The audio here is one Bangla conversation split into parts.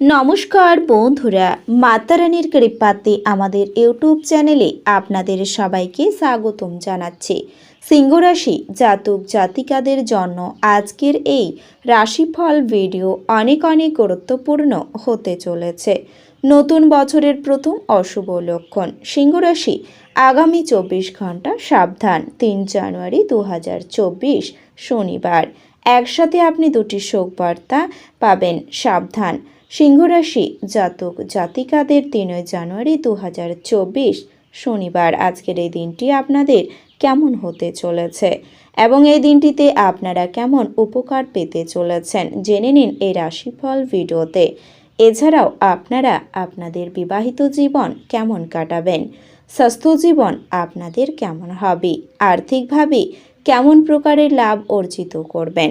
নমস্কার বন্ধুরা মাতারানির কৃপাতে আমাদের ইউটিউব চ্যানেলে আপনাদের সবাইকে স্বাগতম জানাচ্ছি। সিংহরাশি জাতক জাতিকাদের জন্য আজকের এই রাশিফল ভিডিও অনেক অনেক গুরুত্বপূর্ণ হতে চলেছে। নতুন বছরের প্রথম অশুভ লক্ষণ সিংহরাশি আগামী চব্বিশ ঘণ্টা সাবধান, তিন জানুয়ারি দু হাজার চব্বিশ শনিবার। একসাথে আপনি দুটি শোক বার্তা পাবেন, সাবধান। সিংহরাশি জাতক জাতিকাদের তিনই জানুয়ারি দু হাজার চব্বিশ শনিবার। আজকের এই দিনটি আপনাদের কেমন হতে চলেছে এবং এই দিনটিতে আপনারা কেমন উপকার পেতে চলেছেন জেনে নিন এই রাশিফল ভিডিওতে। এছাড়াও আপনারা আপনাদের বিবাহিত জীবন কেমন কাটাবেন, স্বাস্থ্য জীবন আপনাদের কেমন হবে, আর্থিকভাবে কেমন প্রকারের লাভ অর্জিত করবেন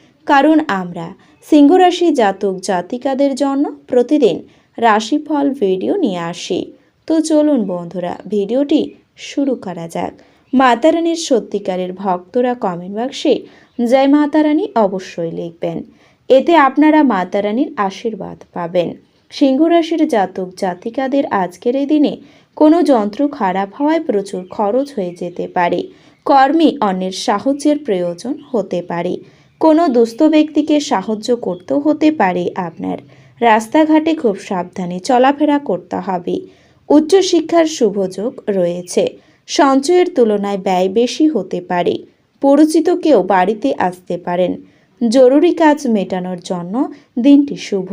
কারণ আমরা সিংহরাশি জাতক জাতিকাদের জন্য প্রতিদিন রাশিফল ভিডিও নিয়ে আসি। তো চলুন বন্ধুরা, ভিডিওটি শুরু করা যাক। মাতারানির সত্যিকারের ভক্তরা কমেন্ট বাক্সে জয় মাতারানী অবশ্যই লিখবেন। এতে আপনারা মাতারানীর আশীর্বাদ পাবেন। সিংহরাশির জাতক জাতিকাদের আজকের এই দিনে কোনো যন্ত্র খারাপ হওয়ায় প্রচুর খরচ হয়ে যেতে পারে। কর্মে অন্যের সাহায্যের প্রয়োজন হতে পারে। কোনো দুস্থ ব্যক্তিকে সাহায্য করতেও হতে পারে আপনার। রাস্তাঘাটে খুব সাবধানে চলাফেরা করতে হবে। উচ্চশিক্ষার শুভযোগ রয়েছে। সঞ্চয়ের তুলনায় ব্যয় বেশি হতে পারে। পরিচিত কেউ বাড়িতে আসতে পারেন। জরুরি কাজ মেটানোর জন্য দিনটি শুভ।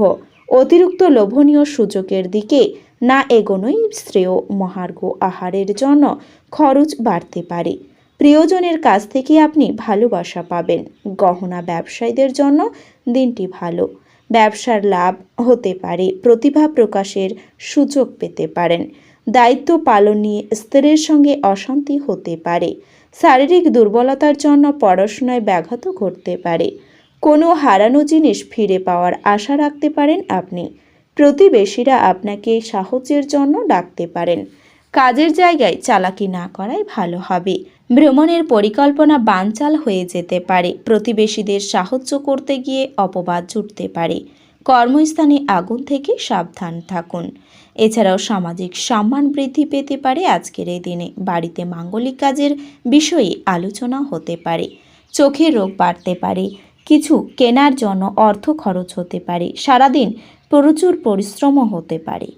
অতিরিক্ত লোভনীয় সুযোগের দিকে না এগোনোই শ্রেয়। মহার্ঘ আহারের জন্য খরচ বাড়তে পারে। প্রিয়জনের কাছ থেকে আপনি ভালোবাসা পাবেন। গহনা ব্যবসায়ীদের জন্য দিনটি ভালো। ব্যবসার লাভ হতে পারে, প্রতিভা প্রকাশের সুযোগ পেতে পারেন। দায়িত্ব পালন নিয়ে স্ত্রীর সঙ্গে অশান্তি হতে পারে। শারীরিক দুর্বলতার জন্য পড়াশোনায় ব্যাঘাত ঘটতে পারে। কোনো হারানো জিনিস ফিরে পাওয়ার আশা রাখতে পারেন আপনি। প্রতিবেশীরা আপনাকে সাহায্যের জন্য ডাকতে পারেন। কাজের জায়গায় চালাকি না করাই ভালো হবে। ভ্রমণের পরিকল্পনা বানচাল হয়ে যেতে পারে। প্রতিবেশীদের সাহায্য করতে গিয়ে অপবাদ জুটতে পারে। কর্মস্থানে আগুন থেকে সাবধান থাকুন। এছাড়াও সামাজিক সম্মান বৃদ্ধি পেতে পারে আজকের এই দিনে। বাড়িতে মাঙ্গলিক কাজের বিষয়ে আলোচনা হতে পারে। চোখের রোগ বাড়তে পারে। কিছু কেনার জন্য অর্থ খরচ হতে পারে। সারাদিন প্রচুর পরিশ্রমও হতে পারে।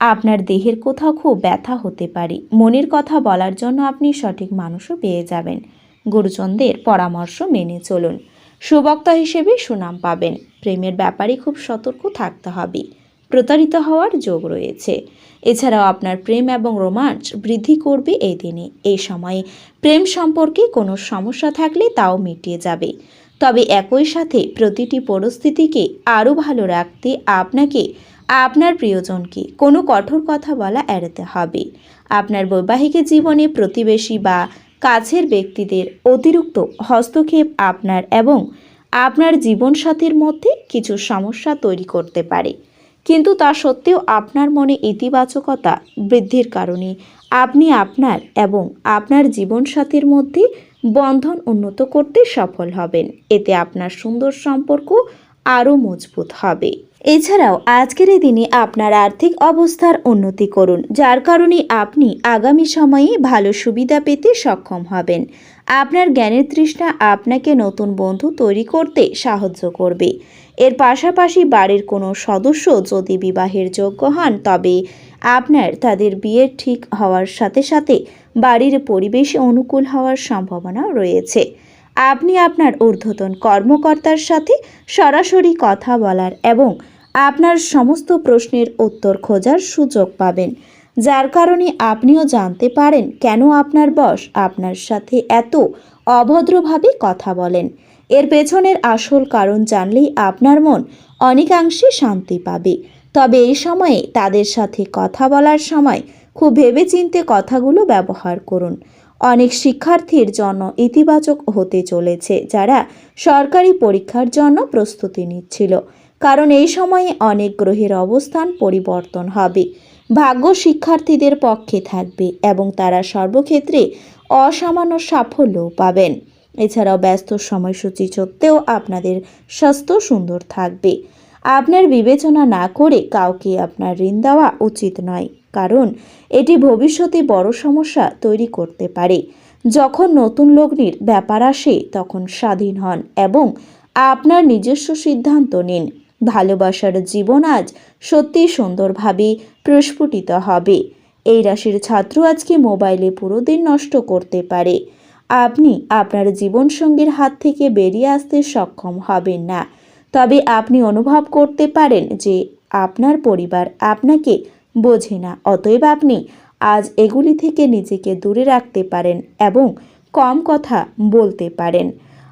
আপনার দেহের কোথাও খুব ব্যথা হতে পারে। মনের কথা বলার জন্য আপনি সঠিক মানুষও পেয়ে যাবেন। গুরুজনদের পরামর্শ মেনে চলুন। সুবক্তা হিসেবে সুনাম পাবেন। প্রেমের ব্যাপারে খুব সতর্ক থাকতে হবে। প্রতারিত হওয়ার যোগ রয়েছে। এছাড়াও আপনার প্রেম এবং রোমাঞ্চ বৃদ্ধি করবে এই দিনে। এই সময়ে প্রেম সম্পর্কে কোনো সমস্যা থাকলে তাও মিটিয়ে যাবে। তবে একই সাথে প্রতিটি পরিস্থিতিকে আরও ভালো রাখতে আপনাকে আপনার প্রিয়জনকে কোনো কঠোর কথা বলা এড়াতে হবে। আপনার বৈবাহিক জীবনে প্রতিবেশী বা কাছের ব্যক্তিদের অতিরিক্ত হস্তক্ষেপ আপনার এবং আপনার জীবনসাথীর মধ্যে কিছু সমস্যা তৈরি করতে পারে। কিন্তু তা সত্ত্বেও আপনার মনে ইতিবাচকতা বৃদ্ধির কারণে আপনি আপনার এবং আপনার জীবনসাথীর মধ্যে বন্ধন উন্নত করতে সফল হবেন। এতে আপনার সুন্দর সম্পর্ক আরও মজবুত হবে। এছাড়াও আজকের এই দিনে আপনার আর্থিক অবস্থার উন্নতি করুন, যার কারণে আপনি আগামী সময়ে ভালো সুবিধা পেতে সক্ষম হবেন। আপনার জ্ঞানের তৃষ্ণা আপনাকে নতুন বন্ধু তৈরি করতে সাহায্য করবে। এর পাশাপাশি বাড়ির কোনো সদস্য যদি বিবাহের যোগ্য হন, তবে আপনার তাদের বিয়ে ঠিক হওয়ার সাথে সাথে বাড়ির পরিবেশ অনুকূল হওয়ার সম্ভাবনা রয়েছে। আপনি আপনার ঊর্ধ্বতন কর্মকর্তার সাথে সরাসরি কথা বলার এবং আপনার সমস্ত প্রশ্নের উত্তর খোঁজার সুযোগ পাবেন। যার কারণে আপনিও জানতে পারেন কেন আপনার বস আপনার সাথে এত অভদ্রভাবে কথা বলেন। এর পেছনের আসল কারণ জানলেই আপনার মন অনেকাংশে শান্তি পাবে। তবে এই সময়ে তাদের সাথে কথা বলার সময় খুব ভেবেচিন্তে কথাগুলো ব্যবহার করুন। অনেক শিক্ষার্থীর জন্য ইতিবাচক হতে চলেছে, যারা সরকারি পরীক্ষার জন্য প্রস্তুতি নিচ্ছিল। কারণ এই সময়ে অনেক গ্রহের অবস্থান পরিবর্তন হবে। ভাগ্য শিক্ষার্থীদের পক্ষে থাকবে এবং তারা সর্বক্ষেত্রে অসামান্য সাফল্য পাবেন। এছাড়াও ব্যস্ত সময়সূচি সত্ত্বেও আপনাদের স্বাস্থ্য সুন্দর থাকবে। আপনার বিবেচনা না করে কাউকে আপনার ঋণ দেওয়া উচিত নয়। কারণ এটি ভবিষ্যতে বড় সমস্যা তৈরি করতে পারে। যখন নতুন লগ্নির ব্যাপার আসে, তখন স্বাধীন হন এবং আপনার নিজস্ব সিদ্ধান্ত নিন। ভালোবাসার জীবন আজ সত্যি সুন্দরভাবে প্রস্ফুটিত হবে। এই রাশির ছাত্র আজকে মোবাইলে পুরো দিন নষ্ট করতে পারে। আপনি আপনার জীবনসঙ্গীর হাত থেকে বেরিয়ে আসতে সক্ষম হবেন না। তবে আপনি অনুভব করতে পারেন যে আপনার পরিবার আপনাকে বোঝে না। অতএব আপনি আজ এগুলি থেকে নিজেকে দূরে রাখতে পারেন এবং কম কথা বলতে পারেন।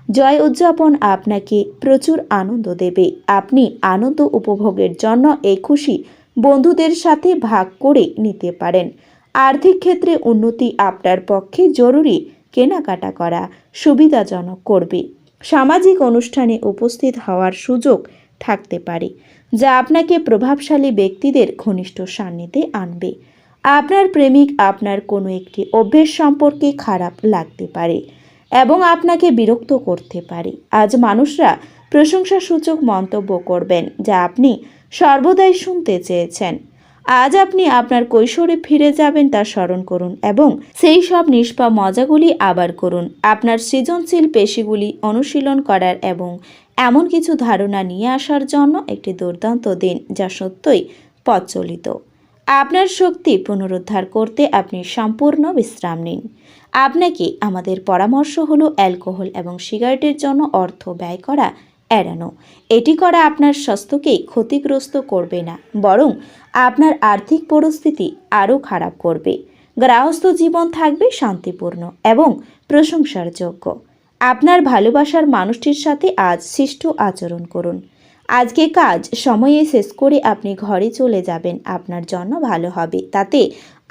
জয় উদযাপন আপনাকে প্রচুর আনন্দ দেবে। আপনি আনন্দ উপভোগের জন্য এই খুশি বন্ধুদের সাথে ভাগ করে নিতে পারেন। আর্থিক ক্ষেত্রে উন্নতি আপনার পক্ষে জরুরি। কেনাকাটা করা সুবিধাজনক করবে। সামাজিক অনুষ্ঠানে উপস্থিত হওয়ার সুযোগ থাকতে পারে, যা আপনাকে প্রভাবশালী ব্যক্তিদের ঘনিষ্ঠ সান্নিধ্যে আনবে। আপনার প্রেমিক আপনার কোনো একটি অভ্যেস সম্পর্কে খারাপ লাগতে পারে এবং আপনাকে বিরক্ত করতে পারে। আজ মানুষরা প্রশংসাসূচক মন্তব্য করবেন যা আপনি সর্বদাই শুনতে চেয়েছেন। আজ আপনি আপনার কৈশোরে ফিরে যাবেন তা স্মরণ করুন এবং সেই সব নিষ্পা মজাগুলি আবার করুন। আপনার সৃজনশীল পেশিগুলি অনুশীলন করার এবং এমন কিছু ধারণা নিয়ে আসার জন্য একটি দুর্দান্ত দিন যা সত্যই প্রচলিত। আপনার শক্তি পুনরুদ্ধার করতে আপনি সম্পূর্ণ বিশ্রাম নিন। আপনাকে আমাদের পরামর্শ হলো অ্যালকোহল এবং সিগারেটের জন্য অর্থ ব্যয় করা এড়ানো। এটি করা আপনার স্বাস্থ্যকেই ক্ষতিগ্রস্ত করবে না, বরং আপনার আর্থিক পরিস্থিতি আরও খারাপ করবে। গ্রাহস্থ জীবন থাকবে শান্তিপূর্ণ এবং প্রশংসার যোগ্য। আপনার ভালোবাসার মানুষটির সাথে আজ শিষ্ট আচরণ করুন। আজকে কাজ সময়ে শেষ করে আপনি ঘরে চলে যাবেন। আপনার জন্য ভালো হবে। তাতে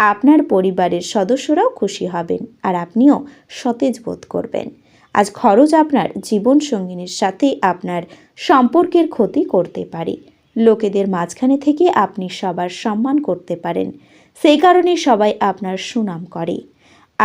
আপনার পরিবারের সদস্যরাও খুশি হবেন আর আপনিও সতেজ বোধ করবেন। আজ খরচ আপনার জীবন সঙ্গিনীর সাথে আপনার সম্পর্কের ক্ষতি করতে পারে। লোকেদের মাঝখানে থেকে আপনি সবার সম্মান করতে পারেন। সেই কারণে সবাই আপনার সুনাম করে।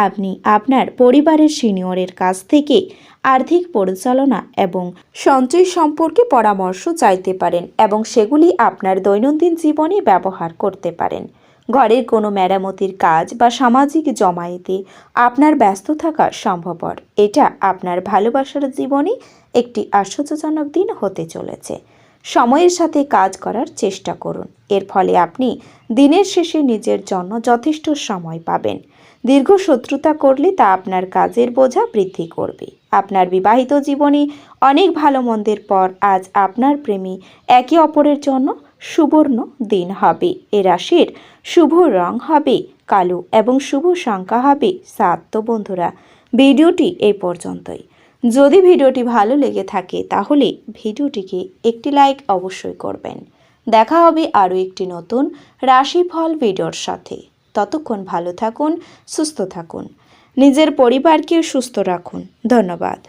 আপনি আপনার পরিবারের সিনিয়রের কাছ থেকে আর্থিক পরিচালনা এবং সঞ্চয় সম্পর্কে পরামর্শ চাইতে পারেন এবং সেগুলি আপনার দৈনন্দিন জীবনে ব্যবহার করতে পারেন। ঘরের কোনো মেরামতির কাজ বা সামাজিক জমায়েতে আপনার ব্যস্ত থাকা সম্ভবপর। এটা আপনার ভালোবাসার জীবনে একটি আশ্চর্যজনক দিন হতে চলেছে। সময়ের সাথে কাজ করার চেষ্টা করুন। এর ফলে আপনি দিনের শেষে নিজের জন্য যথেষ্ট সময় পাবেন। দীর্ঘ শত্রুতা করলে তা আপনার কাজের বোঝা বৃদ্ধি করবে। আপনার বিবাহিত জীবনে অনেক ভালো মন্দের পর আজ আপনার প্রেমী একে অপরের জন্য সুবর্ণ দিন হবে। এ রাশির শুভ রং হবে কালো এবং শুভ সংখ্যা হবে সাত। তো বন্ধুরা, ভিডিওটি এই পর্যন্তই। যদি ভিডিওটি ভালো লেগে থাকে তাহলে ভিডিওটিকে একটি লাইক অবশ্যই করবেন। দেখা হবে আরও একটি নতুন রাশিফল ভিডিওর সাথে। ততক্ষণ ভালো থাকুন সুস্থ থাকুন। নিজের পরিবারকে সুস্থ রাখুন। ধন্যবাদ।